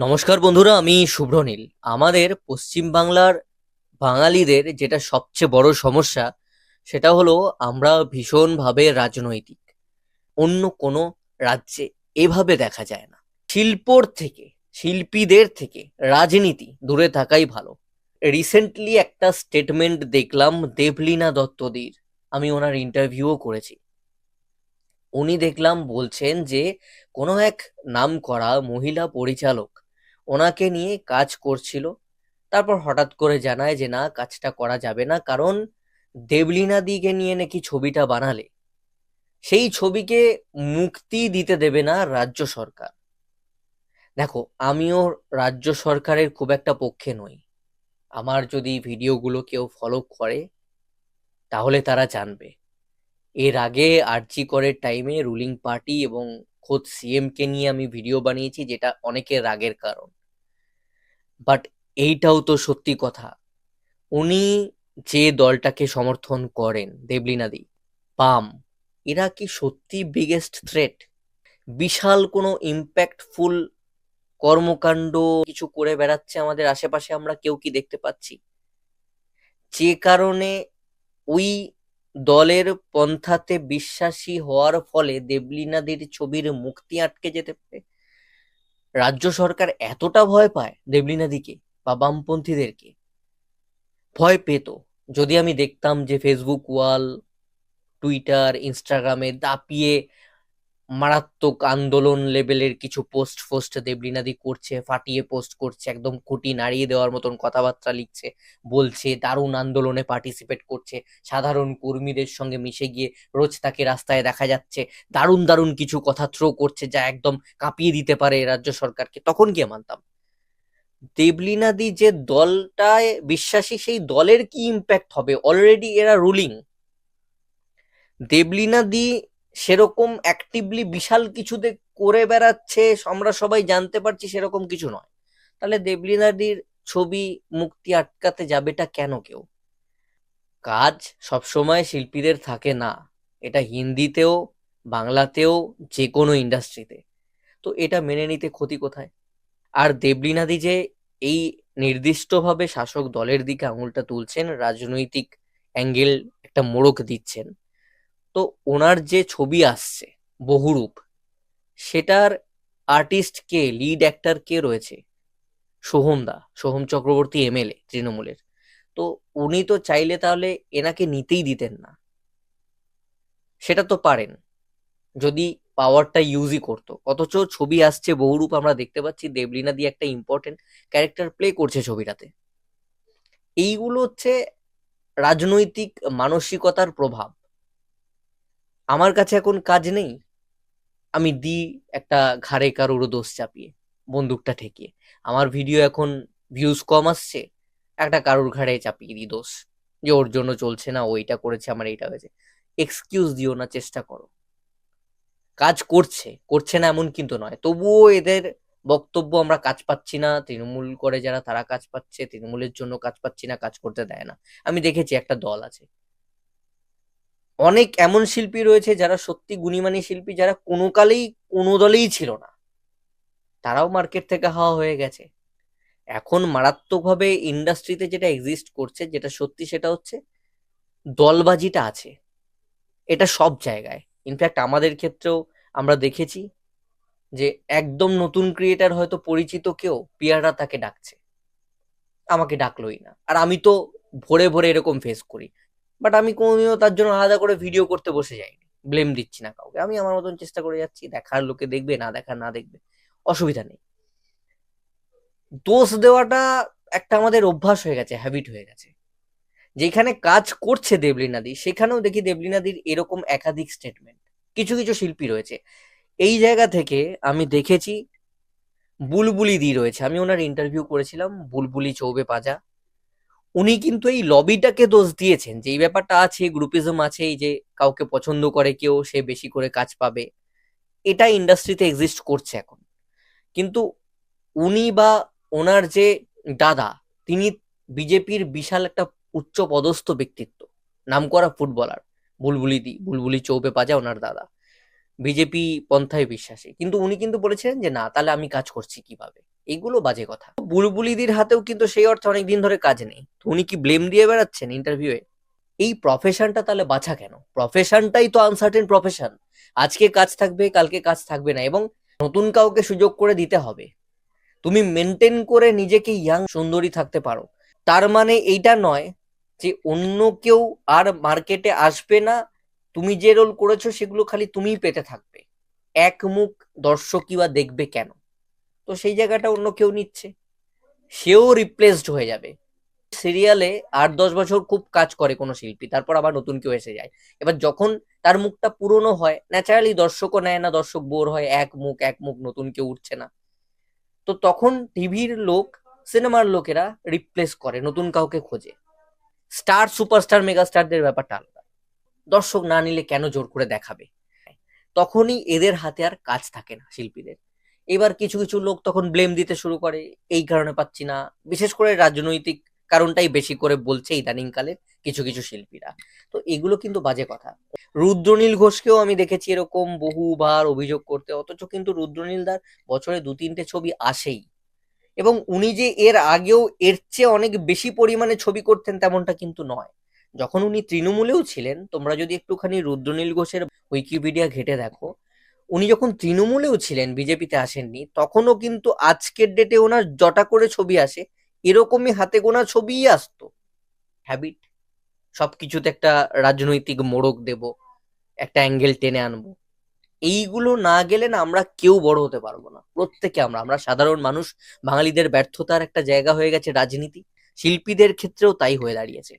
নমস্কার বন্ধুরা, আমি শুভ্রনীল আমাদের পশ্চিম বাংলার বাঙালিদের যেটা সবচেয়ে বড় সমস্যা, সেটা হলো আমরা ভীষণভাবে রাজনৈতিক। অন্য কোনো রাজ্যে এভাবে দেখা যায় না। শিল্পর থেকে, শিল্পীদের থেকে রাজনীতি দূরে থাকাই ভালো। রিসেন্টলি একটা স্টেটমেন্ট দেখলাম দেবলীনা দত্তদির। আমি ওনার ইন্টারভিউও করেছি। উনি দেখলাম বলছেন যে, কোনো এক নাম করা মহিলা পরিচালক ওনাকে নিয়ে কাজ করছিল। তারপর হঠাৎ করে জানায় যে, না, কাজটা করা যাবে না, কারণ দেবলীনা দিকে নিয়ে নাকি ছবিটা বানালে। সেই ছবিকে মুক্তি দিতে দেবে না রাজ্য সরকার। দেখো, আমিও রাজ্য সরকারের খুব একটা পক্ষে নই। আমার যদি ভিডিওগুলো কেউ ফলো করে, তাহলে তারা জানবে। এর আগে আরজি করের টাইমে রুলিং পার্টি এবং খোদ সিএম কে নিয়ে আমি ভিডিও বানিয়েছি, যেটা অনেকের রাগের কারণ। বাট এইটাও তো সত্যি কথা। উনি যে দলটাকে সমর্থন করেন, দেবলীনাদি, পাম, এরা কি সত্যি বিগেস্ট থ্রেট বিশাল কোনো ইম্প্যাক্টফুল কর্মকাণ্ড কিছু করে বেড়াচ্ছে আমাদের আশেপাশে আমরা কেউ কি দেখতে পাচ্ছি? যে কারণে ওই দলের পন্থাতে বিশ্বাসী হওয়ার ফলে দেবলীনাদের ছবির মুক্তি আটকে যেতে পারে। রাজ্য সরকার এতটা ভয় পায় দেবলিনাদিকে বা বামপন্থীদেরকে? ভয় পেত। যদি আমি দেখতাম যে ফেসবুক ওয়াল টুইটার ইনস্টাগ্রামে দাপিয়ে মারাত্মক আন্দোলন লেভেলের কিছু পোস্ট, ফোস্ট দেবলীনাদি করছে, ফাটিয়ে পোস্ট করছে, একদম খুঁটি নাড়িয়ে দেওয়ার মতন কথাবার্তা লিখছে, বলছে, দারুণ আন্দোলনে পার্টিসিপেট করছে, সাধারণ কর্মীদের সঙ্গে মিশে গিয়ে রোজ তাকে রাস্তায় দেখা যাচ্ছে, দারুণ দারুণ কিছু কথা থ্রো করছে যা একদম কাঁপিয়ে দিতে পারে রাজ্য সরকারকে। তখন গিয়ে মানতাম? দেবলীনাদি যে দলটায় বিশ্বাসী, সেই দলের কি ইম্প্যাক্ট হবে? অলরেডি এরা রুলিং দেবলীনাদি সেরকম অ্যাক্টিভলি বিশাল কিছুতে করে বেড়াচ্ছে, আমরা সবাই জানতে পারছি সেরকম কিছু নয়। তাহলে দেবলীনাদির ছবি মুক্তি আটকাতে যাবেটা কেন কেউ? কাজ সবসময় শিল্পীদের থাকে না। এটা হিন্দিতেও, বাংলাতেও যে কোনো ইন্ডাস্ট্রিতে তো এটা মেনে নিতে ক্ষতি কোথায়? আর দেবলীনাদি যে এই নির্দিষ্টভাবে শাসক দলের দিকে আঙুলটা তুলছেন, রাজনৈতিক অ্যাঙ্গেল একটা মোড়ক দিচ্ছেন তো ওনার যে ছবি আসছে, বহুরূপ, সেটার আর্টিস্ট কে লিড অ্যাক্টর কে রয়েছে? সোহম দা, সোহম চক্রবর্তী এমএলএ তৃণমূলের। তো উনি তো চাইলে তাহলে এনাকে নিতেই দিতেন না। সেটা তো পারেন। যদি পাওয়ারটা ইউজই করতো। অথচ ছবি আসছে, বহুরূপ আমরা দেখতে পাচ্ছি, দেবলীনা দিয়ে একটা ইম্পর্টেন্ট ক্যারেক্টার প্লে করছে ছবিটাতে। এইগুলো হচ্ছে রাজনৈতিক মানসিকতার প্রভাব। আমার কাছে এখন কাজ নেই। আমি দিই একটা ঘাড়ে কারোর দোষ চাপিয়ে, বন্দুকটা ঠেকিয়ে। আমার ভিডিও এখন ভিউজ কম আসছে, একটা কারোর ঘাড়ে চাপিয়ে দিই দোষ। যে ওর জন্য চলছে না ওইটা করেছে, আমার এইটা হয়েছে। এক্সকিউজ দিও না, চেষ্টা করো। কাজ করছে করছে না এমন কিন্তু নয়। তবুও এদের বক্তব্য আমরা কাজ পাচ্ছি না। তৃণমূল করে যারা, তারা কাজ পাচ্ছে। তৃণমূলের জন্য কাজ পাচ্ছি না, কাজ করতে দেয় না। আমি দেখেছি একটা দল আছে অনেক এমন শিল্পী রয়েছে যারা সত্যি গুণীমানী শিল্পী, যারা কোনো কালেই, কোনো দলেই ছিল না। তারাও মার্কেট থেকে হাওয়া হয়ে গেছে। এখন মারাত্মকভাবে ইন্ডাস্ট্রিতে যেটা এক্সিস্ট করছে, যেটা সত্যি সেটা হচ্ছে দলবাজিটা আছে। এটা সব জায়গায়। ইনফ্যাক্ট আমাদের ক্ষেত্রেও আমরা দেখেছি যে একদম নতুন ক্রিয়েটার হয়তো পরিচিত কেউ পিয়াররা তাকে ডাকছে। আমাকে ডাকলোই না। আর আমি তো ভোরে ভোরে এরকম ফেস করি। বাট আমি কোনোদিনও তার জন্য আলাদা করে ভিডিও করতে বসে যাইনি। ব্লেম দিচ্ছি না কাউকে। আমি আমার মতন চেষ্টা করে যাচ্ছি, দেখার লোকে দেখবে, না দেখার না দেখবে। অসুবিধা নেই। দোষ দেওয়াটা একটা আমাদের অভ্যাস হয়ে গেছে হ্যাবিট হয়ে গেছে। যেখানে কাজ করছে দেবলীনাদি, সেখানেও দেখি দেবলীনাদির এরকম একাধিক স্টেটমেন্ট কিছু কিছু শিল্পী রয়েছে। এই জায়গা থেকে আমি দেখেছি, বুলবুলি দি রয়েছে। আমি ওনার ইন্টারভিউ করেছিলাম, বুলবুলি চৌবে পাজা। উনি কিন্তু এই লবিটাকে দোষ দিয়েছেন। যে এই ব্যাপারটা আছে গ্রুপিজম আছে, এই যে কাউকে পছন্দ করে কেউ, সে বেশি করে কাজ পাবে, এটা ইন্ডাস্ট্রিতে এক্সিস্ট করছে এখন। কিন্তু উনি বা ওনার যে দাদা, তিনি বিজেপির বিশাল একটা উচ্চ পদস্থ ব্যক্তিত্ব, নামকরা ফুটবলার, বুলবুলি দি, বুলবুলি চৌবে পাজা ওনার দাদা। বিজেপি পন্থায় বিশ্বাসী। কিন্তু উনি কিন্তু বলেছিলেন যে, না, তাহলে আমি কাজ করছি কীভাবে? এগুলো বাজে কথা। বুলবুলিদির হাতেও কিন্তু সেই অর্থে অনেক দিন ধরে কাজ নেই। উনি কি ব্লেম দিয়ে বেড়াচ্ছেন ইন্টারভিউয়ে এই প্রফেশনটা তাহলে বাছা কেন? প্রফেশনটাই তো আনসার্টেন প্রফেশন আজকে কাজ থাকবে, কালকে কাজ থাকবে না এবং নতুন কাউকে সুযোগ করে দিতে হবে। তুমি মেনটেন করে নিজেকে ইয়াং সুন্দরী থাকতে পারো। তার মানে এইটা নয় যে অন্য কেউ আর মার্কেটে আসবে না। তুমি যে রোল করেছ সেগুলো খালি তুমিই পেতে থাকবে। এক মুখ দর্শকই বা দেখবে কেন? তো সেই জায়গাটা অন্য কেউ নিচ্ছে। সেও রিপ্লেসড হয়ে যাবে। সিরিয়ালে আট দশ বছর খুব কাজ করে কোনো শিল্পী, তারপর আবার নতুন কেউ এসে যায়। এবার যখন তার মুখটা পুরনো হয় ন্যাচারালি দর্শকও নেয় না, দর্শক বোর হয়, এক মুখ এক মুখ নতুন কেউ উঠছে না। তো তখন টিভির লোক সিনেমার লোকেরা রিপ্লেস করে, নতুন কাউকে খোঁজে। স্টার সুপারস্টার মেগাস্টারদের ব্যাপারটা আলাদা। দর্শক না নিলে কেন জোর করে দেখাবে? তখনই এদের হাতে আর কাজ থাকে না শিল্পীদের। এবার কিছু কিছু লোক তখন ব্লেম দিতে শুরু করে, এই কারণে পাচ্ছি না। বিশেষ করে রাজনৈতিক কারণটাই বেশি করে বলছে ইদানিং কালে কিছু কিছু শিল্পীরা। তো এগুলো কিন্তু বাজে কথা। রুদ্রনীল ঘোষকেও আমি দেখেছি এরকম বহুবার অভিযোগ করতে, অথচ কিন্তু রুদ্রনীল দার বছরে দু তিনটে ছবি আসেই। এবং উনি যে এর আগেও এর চেয়ে অনেক বেশি পরিমাণে ছবি করতেন তেমনটা কিন্তু নয়। যখন উনি তৃণমূলেও ছিলেন, তোমরা যদি একটুখানি রুদ্রনীল ঘোষের উইকিপিডিয়া ঘেটে দেখো উনি যখন তৃণমূলেও ছিলেন, বিজেপিতে আসেননি, তখনও কিন্তু আজকের ডেটে ওনার জটা করে ছবি আসে, এরকমই হাতে গোনা ছবিই আসতো। হ্যাবিট সবকিছুতে একটা রাজনৈতিক মোড়ক দেব, একটা অ্যাঙ্গেল টেনে আনব। এইগুলো না গেলে না আমরা কেউ বড় হতে পারব না। প্রত্যেকে আমরা আমরা সাধারণ মানুষ, বাঙালিদের ব্যর্থতার একটা জায়গা হয়ে গেছে রাজনীতি, শিল্পীদের ক্ষেত্রেও তাই হয়ে দাঁড়িয়েছে।